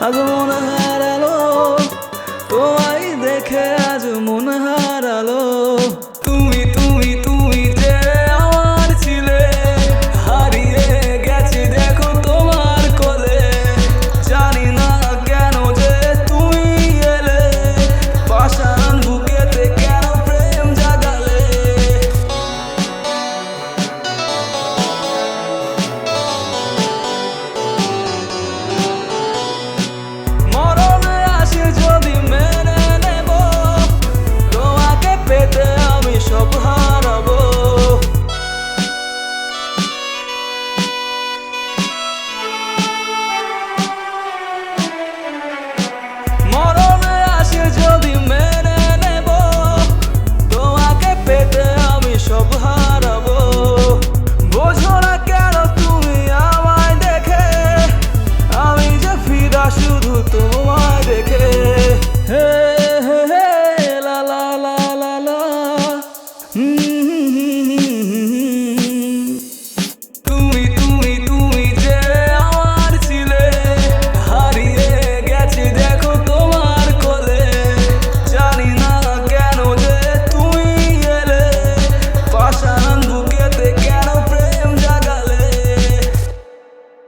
আজ মন হারালো। তোমায় দেখে আজ মন হারালো।